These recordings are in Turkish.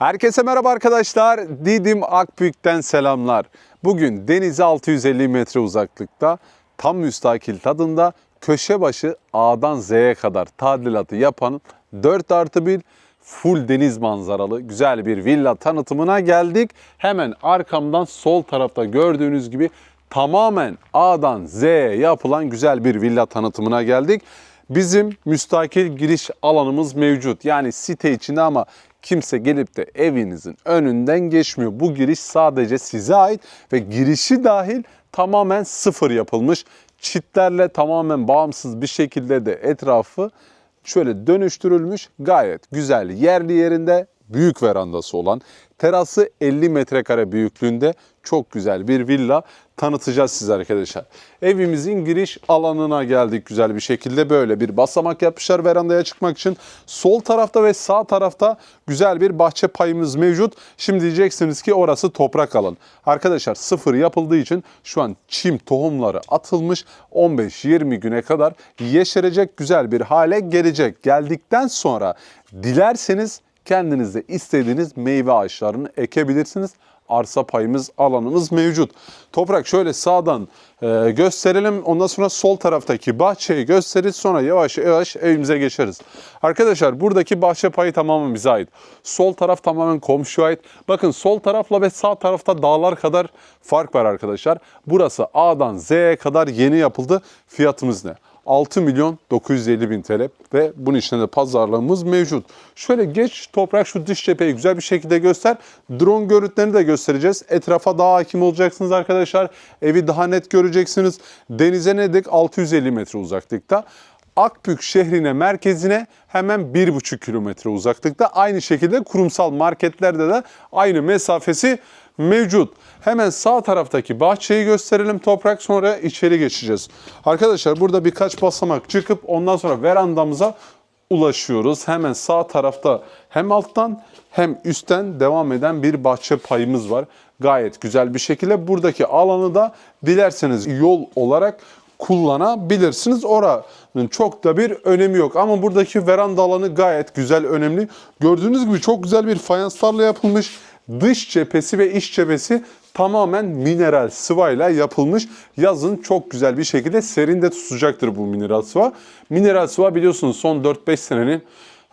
Herkese merhaba arkadaşlar. Didim Akbük'ten selamlar. Bugün denize 650 metre uzaklıkta tam müstakil tadında köşe başı A'dan Z'ye kadar tadilatı yapan 4 artı 1 full deniz manzaralı güzel bir villa tanıtımına geldik. Hemen arkamdan sol tarafta gördüğünüz gibi tamamen A'dan Z'ye yapılan güzel bir villa tanıtımına geldik. Bizim müstakil giriş alanımız mevcut. Yani site içinde ama kimse gelip de evinizin önünden geçmiyor. Bu giriş sadece size ait ve girişi dahil tamamen sıfır yapılmış. Çitlerle tamamen bağımsız bir şekilde de etrafı şöyle dönüştürülmüş. Gayet güzel yerli yerinde büyük verandası olan terası 50 metrekare büyüklüğünde çok güzel bir villa tanıtacağız size arkadaşlar. Evimizin giriş alanına geldik güzel bir şekilde. Böyle bir basamak yapmışlar verandaya çıkmak için. Sol tarafta ve sağ tarafta güzel bir bahçe payımız mevcut. Şimdi diyeceksiniz ki orası toprak alan. Arkadaşlar sıfır yapıldığı için şu an çim tohumları atılmış. 15-20 güne kadar yeşerecek güzel bir hale gelecek. Geldikten sonra dilerseniz kendiniz de istediğiniz meyve ağaçlarını ekebilirsiniz. Arsa payımız, alanımız mevcut. Toprak şöyle sağdan e, gösterelim. Ondan sonra sol taraftaki bahçeyi gösteririz. Sonra yavaş yavaş evimize geçeriz. Arkadaşlar buradaki bahçe payı tamamen bize ait. Sol taraf tamamen komşuya ait. Bakın sol tarafla ve sağ tarafta dağlar kadar fark var arkadaşlar. Burası A'dan Z'ye kadar yeni yapıldı. Fiyatımız ne? 6 milyon 950 bin TL ve bunun içinde de pazarlığımız mevcut. Şöyle geç toprak şu dış cepheyi güzel bir şekilde göster. Drone görüntülerini de göstereceğiz. Etrafa daha hakim olacaksınız arkadaşlar. Evi daha net göreceksiniz. Denize ne dedik? 650 metre uzaklıkta. Akbük şehrine merkezine hemen 1,5 kilometre uzaklıkta. Aynı şekilde kurumsal marketlerde de aynı mesafesi mevcut. Hemen sağ taraftaki bahçeyi gösterelim toprak sonra içeri geçeceğiz. Arkadaşlar burada birkaç basamak çıkıp ondan sonra verandamıza ulaşıyoruz. Hemen sağ tarafta hem alttan hem üstten devam eden bir bahçe payımız var. Gayet güzel bir şekilde buradaki alanı da dilerseniz yol olarak kullanabilirsiniz. Oranın çok da bir önemi yok. Ama buradaki veranda alanı gayet güzel, önemli. Gördüğünüz gibi çok güzel bir fayanslarla yapılmış. Dış cephesi ve iç cephesi tamamen mineral sıvayla yapılmış. Yazın çok güzel bir şekilde serinde tutacaktır bu mineral sıva. Mineral sıva biliyorsunuz son 4-5 senenin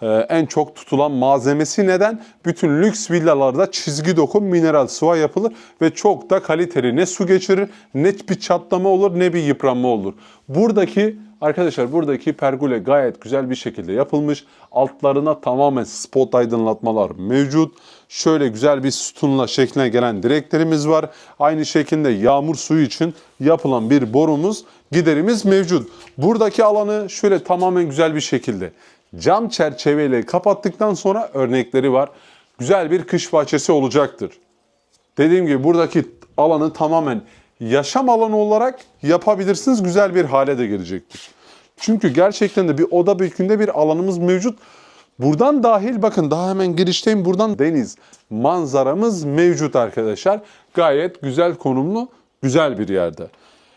e, en çok tutulan malzemesi neden? Bütün lüks villalarda çizgi doku mineral sıva yapılır ve çok da kaliteli. Ne su geçirir, ne bir çatlama olur, ne bir yıpranma olur. Buradaki Arkadaşlar buradaki pergole gayet güzel bir şekilde yapılmış. Altlarına tamamen spot aydınlatmalar mevcut. Şöyle güzel bir sütunla şekline gelen direklerimiz var. Aynı şekilde yağmur suyu için yapılan bir borumuz, giderimiz mevcut. Buradaki alanı şöyle tamamen güzel bir şekilde cam çerçeveyle kapattıktan sonra örnekleri var. Güzel bir kış bahçesi olacaktır. Dediğim gibi buradaki alanı tamamen yaşam alanı olarak yapabilirsiniz. Güzel bir hale de gelecektir. Çünkü gerçekten de bir oda büyüklüğünde bir alanımız mevcut. Buradan dahil bakın daha hemen girişteyim. Buradan deniz manzaramız mevcut arkadaşlar. Gayet güzel konumlu, güzel bir yerde.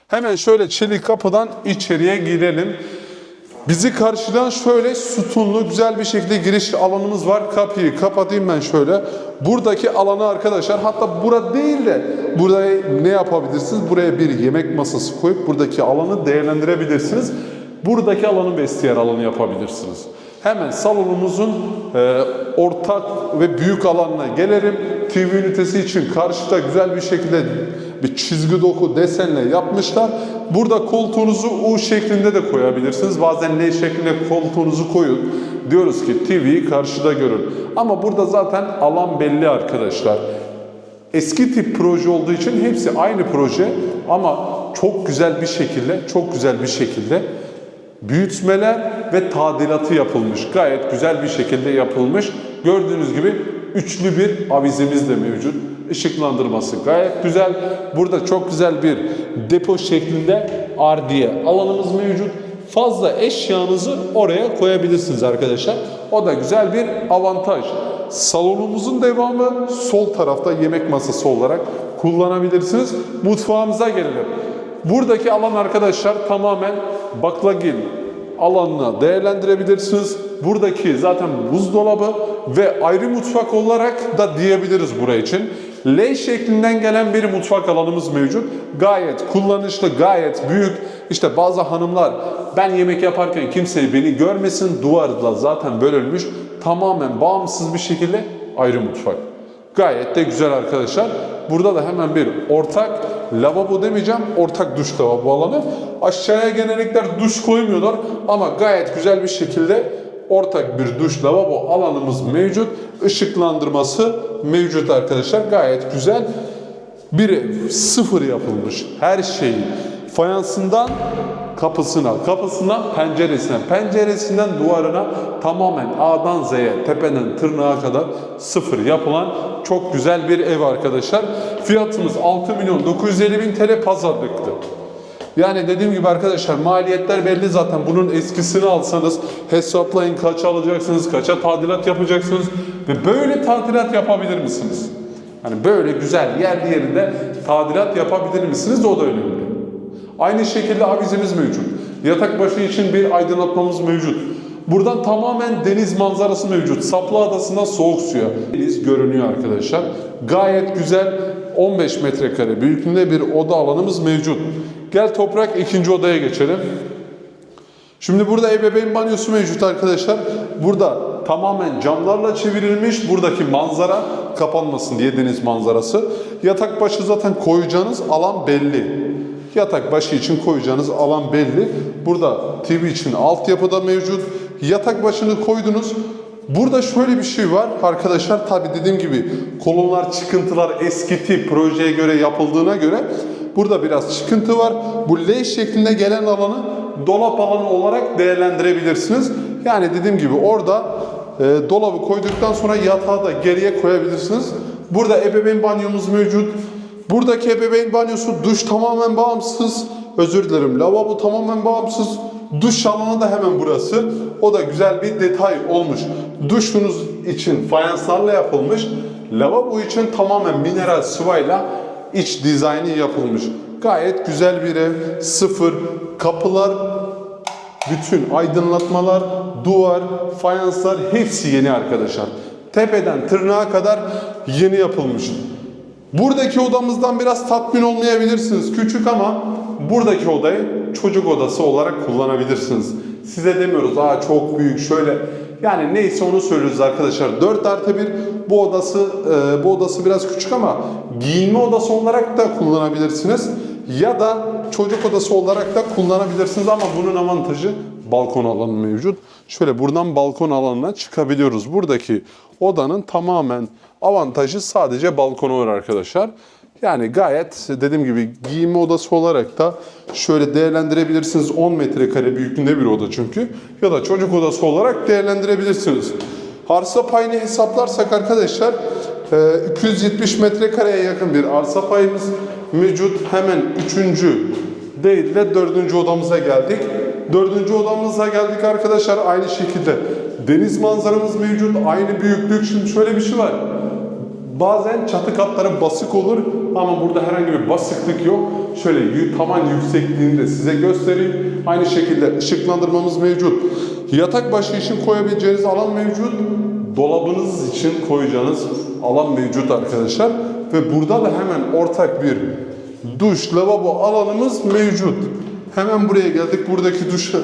Hemen şöyle çelik kapıdan içeriye girelim. Bizi karşıdan şöyle sütunlu güzel bir şekilde giriş alanımız var. Kapıyı kapatayım ben şöyle. Buradaki alanı arkadaşlar hatta bura değil de buraya ne yapabilirsiniz? Buraya bir yemek masası koyup buradaki alanı değerlendirebilirsiniz. Buradaki alanı vestiyer alanı yapabilirsiniz. Hemen salonumuzun e, ortak ve büyük alanına gelelim. TV ünitesi için karşıda güzel bir şekilde bir çizgi doku desenle yapmışlar. Burada koltuğunuzu U şeklinde de koyabilirsiniz. Bazen L şeklinde koltuğunuzu koyun. Diyoruz ki TV'yi karşıda görün. Ama burada zaten alan belli arkadaşlar. Eski tip proje olduğu için hepsi aynı proje ama çok güzel bir şekilde, çok güzel bir şekilde büyütmeler ve tadilatı yapılmış. Gayet güzel bir şekilde yapılmış. Gördüğünüz gibi üçlü bir avizemiz de mevcut. Işıklandırması gayet güzel. Burada çok güzel bir depo şeklinde ardiye alanımız mevcut. Fazla eşyanızı oraya koyabilirsiniz arkadaşlar. O da güzel bir avantaj. Salonumuzun devamı sol tarafta yemek masası olarak kullanabilirsiniz. Mutfağımıza gelelim. Buradaki alan arkadaşlar tamamen baklagil alanına değerlendirebilirsiniz. Buradaki zaten buzdolabı ve ayrı mutfak olarak da diyebiliriz buraya için. L şeklinden gelen bir mutfak alanımız mevcut. Gayet kullanışlı, gayet büyük. İşte bazı hanımlar ben yemek yaparken kimse beni görmesin duvarla zaten bölünmüş. Tamamen bağımsız bir şekilde ayrı mutfak. Gayet de güzel arkadaşlar. Burada da hemen bir ortak lavabo demeyeceğim, ortak duş lavabo alanı. Aşağıya genellikle duş koymuyorlar ama gayet güzel bir şekilde ortak bir duş lavabo alanımız mevcut. Işıklandırması mevcut arkadaşlar. Gayet güzel. Bir ev sıfır yapılmış. Her şeyi fayansından kapısına, kapısına penceresine, penceresinden duvarına tamamen A'dan Z'ye, tepeden tırnağa kadar sıfır yapılan çok güzel bir ev arkadaşlar. Fiyatımız 6 milyon 950 bin TL pazarlıktı. Yani dediğim gibi arkadaşlar maliyetler belli zaten. Bunun eskisini alsanız hesaplayın kaç alacaksınız, kaça tadilat yapacaksınız ve böyle tadilat yapabilir misiniz? Yani böyle güzel yerli yerinde tadilat yapabilir misiniz? O da önemli. Aynı şekilde avizemiz mevcut. Yatak başı için bir aydınlatmamız mevcut. Buradan tamamen deniz manzarası mevcut. Saplı Adası'ndan soğuk suya. Deniz görünüyor arkadaşlar. Gayet güzel 15 metrekare büyüklüğünde bir oda alanımız mevcut. Gel toprak ikinci odaya geçelim. Şimdi burada ebeveyn banyosu mevcut arkadaşlar. Burada tamamen camlarla çevrilmiş. Buradaki manzara kapanmasın diye deniz manzarası. Yatak başı zaten koyacağınız alan belli. Yatak başı için koyacağınız alan belli. Burada TV için altyapıda mevcut. Yatak başını koydunuz. Burada şöyle bir şey var arkadaşlar. Tabi dediğim gibi kolonlar, çıkıntılar eski tip projeye göre yapıldığına göre burada biraz çıkıntı var. Bu L şeklinde gelen alanı dolap alanı olarak değerlendirebilirsiniz. Yani dediğim gibi orada e, dolabı koyduktan sonra yatağı da geriye koyabilirsiniz. Burada ebeveyn banyomuz mevcut. Buradaki ebeveyn banyosu duş tamamen bağımsız. Özür dilerim lavabo tamamen bağımsız. Duş alanı da hemen burası. O da güzel bir detay olmuş. Duşunuz için fayanslarla yapılmış. Lavabo için tamamen mineral sıvayla iç dizaynı yapılmış. Gayet güzel bir ev. Sıfır. Kapılar bütün aydınlatmalar, duvar, fayanslar hepsi yeni arkadaşlar. Tepeden tırnağa kadar yeni yapılmış. Buradaki odamızdan biraz tatmin olmayabilirsiniz. Küçük ama buradaki odayı çocuk odası olarak kullanabilirsiniz. Size demiyoruz aa çok büyük şöyle. Yani neyse onu söylüyoruz arkadaşlar. 4 artı 1 bu odası e, bu odası biraz küçük ama giyinme odası olarak da kullanabilirsiniz. Ya da çocuk odası olarak da kullanabilirsiniz ama bunun avantajı balkon alanı mevcut. Şöyle buradan balkon alanına çıkabiliyoruz. Buradaki odanın tamamen avantajı sadece balkonu var arkadaşlar. Yani gayet dediğim gibi giyinme odası olarak da şöyle değerlendirebilirsiniz. 10 metrekare büyüklüğünde bir oda çünkü. Ya da çocuk odası olarak değerlendirebilirsiniz. Arsa payını hesaplarsak arkadaşlar e, 270 metrekareye yakın bir arsa payımız mevcut. Hemen 3. değil de 4. odamıza geldik. Dördüncü odamıza geldik arkadaşlar. Aynı şekilde deniz manzaramız mevcut. Aynı büyüklük. Şimdi şöyle bir şey var. Bazen çatı katları basık olur ama burada herhangi bir basıklık yok. Şöyle tavan yüksekliğini de size göstereyim. Aynı şekilde ışıklandırmamız mevcut. Yatak başı için koyabileceğiniz alan mevcut. Dolabınız için koyacağınız alan mevcut arkadaşlar. Ve burada da hemen ortak bir duş, lavabo alanımız mevcut. Hemen buraya geldik. Buradaki duş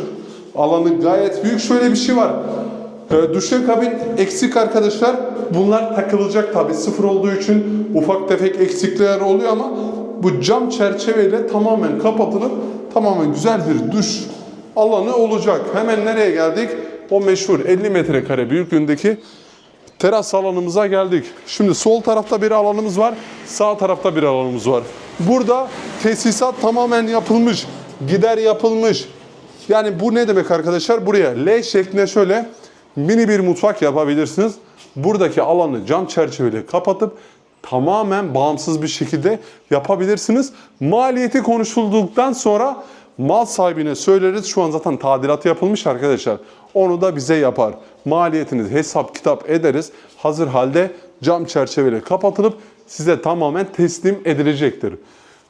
alanı gayet büyük. Şöyle bir şey var. E, duşakabin eksik arkadaşlar. Bunlar takılacak tabi sıfır olduğu için ufak tefek eksiklikler oluyor ama bu cam çerçeveyle tamamen kapatılıp tamamen güzel bir duş alanı olacak. Hemen nereye geldik? O meşhur 50 metrekare büyüklüğündeki teras alanımıza geldik. Şimdi sol tarafta bir alanımız var, sağ tarafta bir alanımız var. Burada tesisat tamamen yapılmış, gider yapılmış. Yani bu ne demek arkadaşlar? Buraya L şeklinde şöyle mini bir mutfak yapabilirsiniz. Buradaki alanı cam çerçeveyle kapatıp tamamen bağımsız bir şekilde yapabilirsiniz. Maliyeti konuşulduktan sonra mal sahibine söyleriz. Şu an zaten tadilat yapılmış arkadaşlar. Onu da bize yapar. Maliyetini hesap kitap ederiz. Hazır halde cam çerçeveyle kapatılıp size tamamen teslim edilecektir.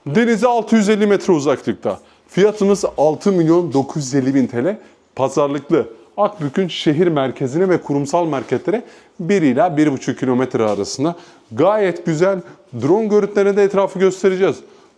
Denize 650 metre uzaklıkta. Fiyatımız 6 milyon 950 bin TL. Pazarlıklı. Akbük'ün şehir merkezine ve kurumsal marketlere 1 ila 1,5 kilometre arasında. Gayet güzel. Drone görüntülerine de etrafı göstereceğiz.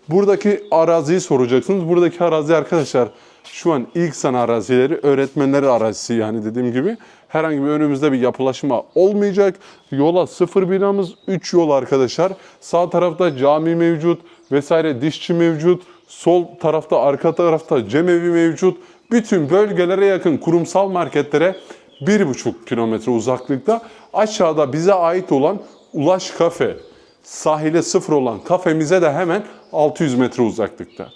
Buradaki araziyi soracaksınız. Buradaki arazi arkadaşlar şu an ilk sana arazileri öğretmenleri arazisi yani dediğim gibi. Herhangi bir önümüzde bir yapılaşma olmayacak. Yola sıfır binamız 3 yol arkadaşlar. Sağ tarafta cami mevcut vesaire dişçi mevcut. Sol tarafta arka tarafta cemevi mevcut. Bütün bölgelere yakın kurumsal marketlere 1,5 kilometre uzaklıkta. Aşağıda bize ait olan Ulaş Kafe, sahile sıfır olan kafemize de hemen 600 metre uzaklıkta.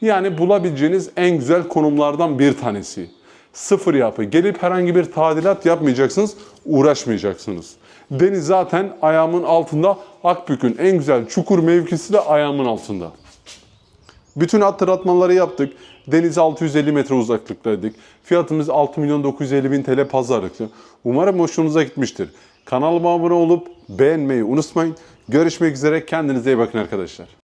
Yani bulabileceğiniz en güzel konumlardan bir tanesi. Sıfır yapı. Gelip herhangi bir tadilat yapmayacaksınız, uğraşmayacaksınız. Deniz zaten ayağımın altında. Akbük'ün en güzel çukur mevkisi de ayağımın altında. Bütün hatırlatmaları yaptık. Deniz 650 metre uzaklıktaydık. Fiyatımız 6 milyon 950 bin TL pazarlıklı. Umarım hoşunuza gitmiştir. Kanalıma abone olup beğenmeyi unutmayın. Görüşmek üzere. Kendinize iyi bakın arkadaşlar.